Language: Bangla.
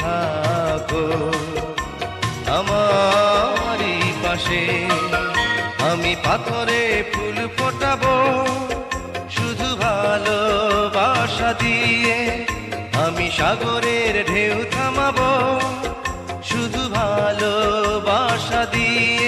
থাকো। আমারই পাশে আমি পাথরে ফুল ফোটাবো। শুধু ভালোবাসা দিয়ে আমি সাগরের ঢেউ থামাবো। শুধু ভালোবাসা দিয়ে